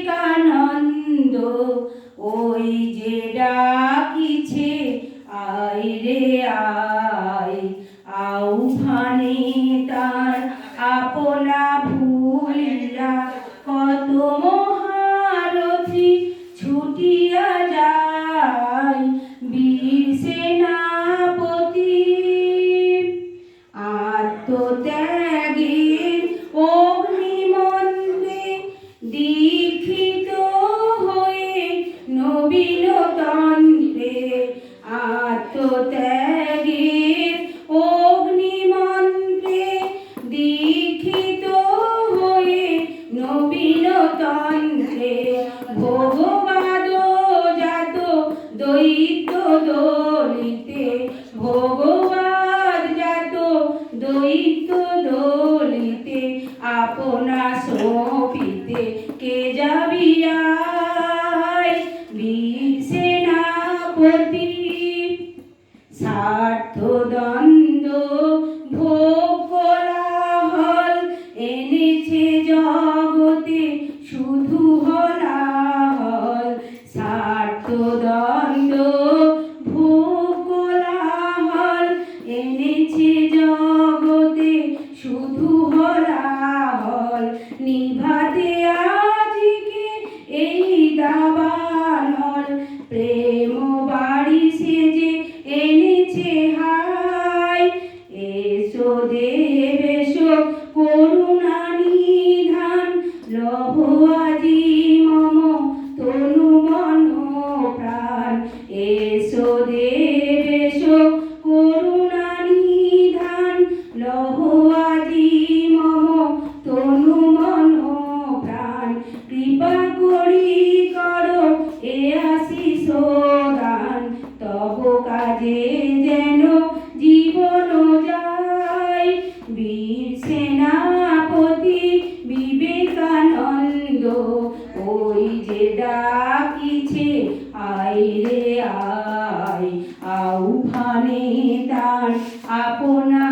বিবেকানন্দ ওই যে ডাকিছে আয় রে আয় আহ্বানে তার আপনা দৈত্য দলিতে ভগবান জাত দৈত্য দলিতে আপনা সপিতে কে যাবিয়া বীর দ্বন্দ্ব ভোগ কোলাহল এনেছে শুধু নিভাতে এই প্রেম এনেছে হাই এসো দেব ডাকিছে আয় রে আয় আহ্বানে তার আপনা